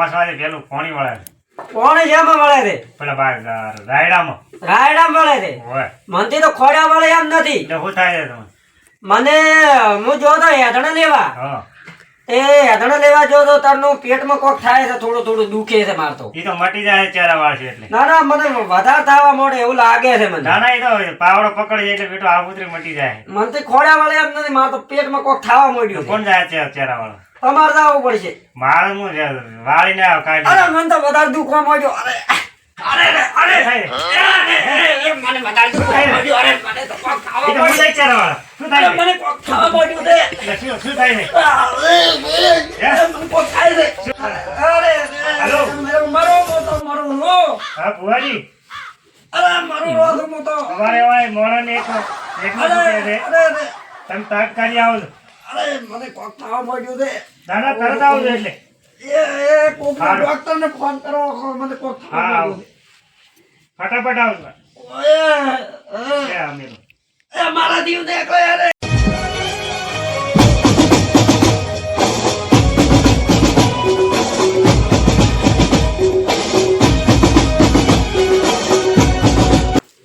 પાંચ પેલું પાણી વળે કોણે જેમાં મળે છે? પેલા બાર રાયડામાં. રાયડામાં મળે છે? હોય. મને તો ખોડા મળે એમ નથી. એટલે શું થાય છે મને હું જોતો હેદણ લેવા. એ હેદણ લેવા જો તો તારનું પેટમાં કોક થાય છે થોડું થોડું દુખે છે મારતો એ તો મટી જાય ચહેરા વાળશે એટલે. ના ના મને વધારે થવા મળે એવું લાગે છે મને. ના ના એ તો પાવડો પકડી એટલે બેટો આબુતરી મટી જાય. મને તો ખોડા વાળે એમ નથી મારતો પેટમાં કોક થવા મોડ્યું કોણ જાય છે ચહેરા વાળો? તમારે જવું પડશે. મારે હું છે, વાળીને આવ અરે કાઢી મને તો વધારે દુખવા માંડ્યો અરે અરે અરે અરે થાય. મને વધારે દુખવા માંડ્યો અરે મને તો પગ ખાવા માંડ્યો ચહેરા વાળો શું અરે થાય મને પગ ખાવા માંડ્યો છે શું શું થાય ને અરે મને પગ ખાય છે અરે હેલો. અરે મારો મોટો મારો લો. હા ભુવાજી. અરે મારો રોજ મોટો. અમારે હોય મોણાને એક એકનું અરે અરે અરે. તમે કરી આવજો અરે મને કોક થવા મળ્યું છે. દાદા તરત આવજો એટલે. એ એ કોક ડોક્ટર ને ફોન કરો મને કોક થવા મળ્યું ફટાફટ આવજો. છે એ, એ એ મારા દીવ ને કોઈ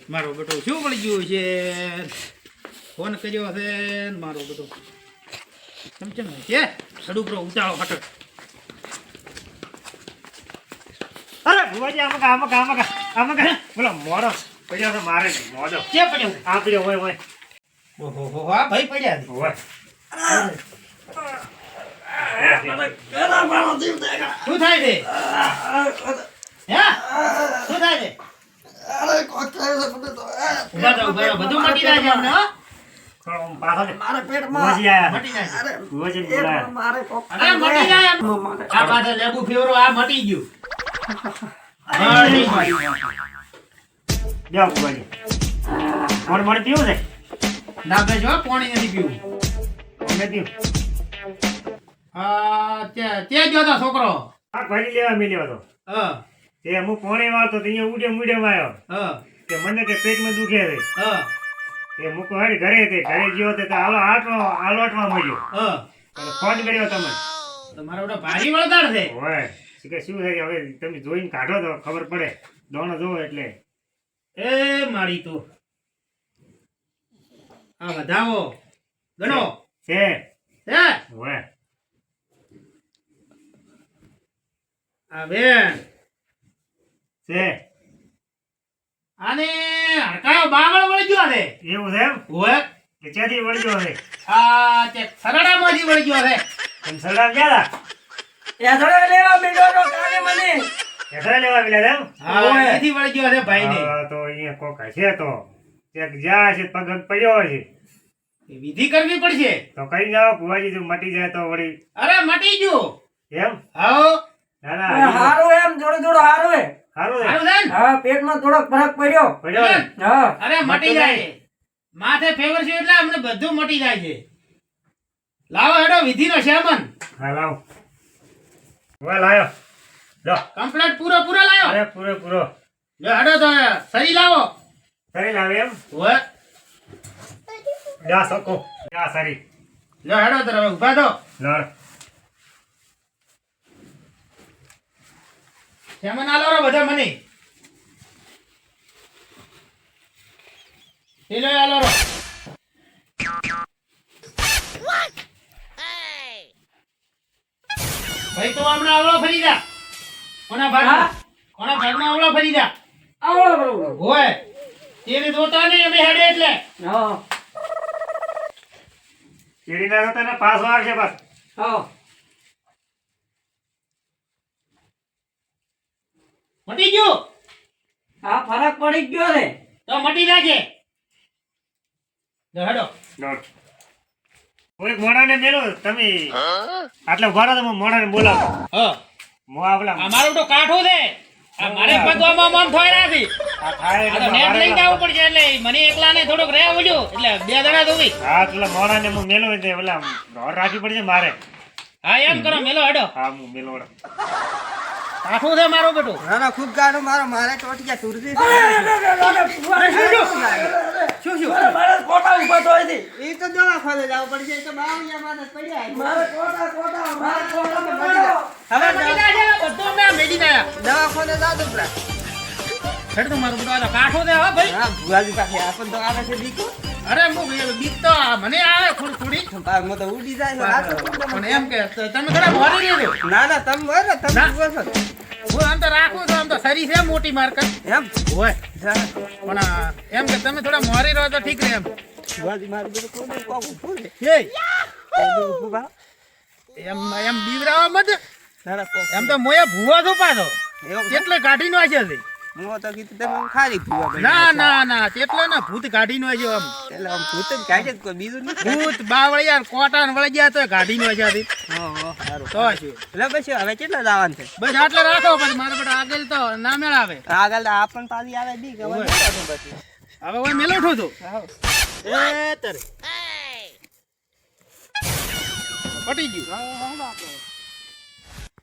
મારો બેટો શું પડી ગયું છે? ફોન કર્યો છે ને મારો બેટો. સમજણ છે સડુકરો ઉતાળો ફટક. અરે ભુવાજી આમાં કા આમાં કા આમાં કા આમાં કા? બોલો મોરો પડ્યો તો મારે મોજો કે પડ્યો? આ પડ્યો હોય હોય. ઓહો હો હા ભાઈ પડ્યા. હોય. શું થાય છે? હે? શું થાય છે? અરે કોક થાય છે મને તો ઊભા થાઓ, બધું મટી જાય છે અમને હો. મારા પેટમાં મટી જાય અરે ભુવાજીને એ મારે અરે મટી જાય આ પાછો લેબુ ફેવરો આ મટી ગયું. પીવું છે ના ભાઈ જો પાણી નથી પીવું. અમે પીવું. આ તે તે ગયો તો છોકરો. આ ભરી લેવા મિલ્યો તો હા. તે હું પોણે વાળતો તો અહીંયા ઉડે ઉડે આવ્યો. હા. કે મને કે પેટમાં દુખે છે. હા. એ મૂકો હાડી ઘરે તે ઘરે ગયો તે હાલો આટલો આલોટમાં મળ્યો. હા. ફોન કર્યો તમે તો બધા ભારી વળતાર છે. હોય શું કે શું થાય હવે તમે જોઈને કાઢો તો ખબર પડે. દોણો જોવો એટલે. એ મારી તો. આ વધાવો. ગણો. છે. છે હોય આ બેન છે. આને હડકાયો બાવળ વળી ગયો છે. એવું છે એમ? ઓય કે ક્યાંથી વળગ્યો છે? આ તે સરડામાંથી વળી ગયો છે. તમે સરદાર ગયા હતા? યાદડા લેવા મીડો નો કાલે મને? હેઠળ લેવા પેલા એમ? હા ઓય. અહીંથી વળી ગયો છે ભાઈને. હા, તો અહીંયા કોક હશે તો. એક જ્યાં છે પગ પડ્યો છે એ વિધિ કરવી પડશે. તો કઈ જાઓ ભુવાજી જો મટી જાય તો વળી. અરે મટી ગયો. એમ? હા ના ના હારું એમ જોડે જોડે હારું હે સારું સારું છે ને? હા પેટમાં થોડોક ફરક પડ્યો. પડ્યો? હા. અરે મટી જાય. માથે ફેવર છે એટલે અમને બધું મટી જાય છે. લાવો હેડો વિધિનો શેમન હા લાવો. હવે લાયો. લો. કમ્પ્લેટ પૂરો પૂરો લાવો અરે પૂરો પૂરો. જો હેડો તો સરી લાવો. સરી લાવે એમ? જા સકો. જા સરી જો હેડો તો હવે થો. લડ. શેમન આલો રો બધા મને. પેલો આલો રો. ભાઈ તો હમણાં આવળો ફરી જા. કોના ભાગ? કોના ભાગમાં આવળો ફરી જા? આવડો બરોબર હોય. તેને જોતા નહીં અમે હેડે એટલે. હા. કેડી ના તને પાછો છે બસ. હા. મટી ગયું? હા ફરક પડી ગયો રે તો મટી જાય હેડો. લડ કોઈ મોણાને મેલો તમે આટલે ઊભા રહો તો હું બોલાવો. હા. મો આવલા આ મારું તો કાઠો છે. આ મારે પગવામાં મન થોય નથી આ થાય એટલે નેટ લઈને મારે પડશે એટલે મને એકલાને થોડુંક રહે બોલ્યો એટલે બે જણા જોવી હા એટલે મોડાને હું મેલો એટલે ઓલા ઘર રાખવી પડશે મારે. હા એમ કરો મેલો હેડો. હા હું મેલો કાઠું છે મારો બેટો? ના ના ખૂબ ગાડો મારો. મારે ટોટિયા તુરતી શું શું? મારે કોટા ઊભા તો હતી એ તો દવાખાને જવું પડશે એ તો બાવળિયા માને પડ્યા મારે કોટા કોટા મારે કોટા હવે મટી મે મેડી ગયા. દવા દવાખાને જાવ તો પેલા. હેડ તો મારો બેટો આ કાઠો દે હા ભાઈ. હા, ભુવાજી પાસે આપણ તો આવે છે બીકો. અરે હું બીક તો મને આવે થોડી થોડી. પાછું તો ઉડી જાય પણ એમ કે તમે થોડા મોરી રહેજો ના ના તમે બરો તમે બસ હું આમ તો રાખું છું આમ તો સરી છે મોટી માર્કત એમ? હોય. પણ એમ કે તમે થોડા મોરી રહો તો ઠીક રહે એમ. ભુવાજી મારું બધું કોને કોક ફૂલે. એ. એમ એમ બીવરાવા મત. એમ તો મોયા ભૂવા છો પાછો? કેટલે કાઢી નો છે. હું તો કીધું તમે ખાલી ભુવા ના ના ના તેટલે ના ભૂત કાઢી નો છે આમ. એટલે આમ ભૂત જ કાઢે જ કોઈ બીજું નથી. ભૂત બાવળિયા કોટા ને વળગ્યા તો કાઢી નો એટલે પછી હવે કેટલા દાવાનું છે? બસ આટલે રાખો પછી મારા બેટા આગળ તો ના મેળ આવે. આગળ પણ પાછી આવે બી કે હવે ઓય. મેલોઠું. એ તરે. પટી ગયું.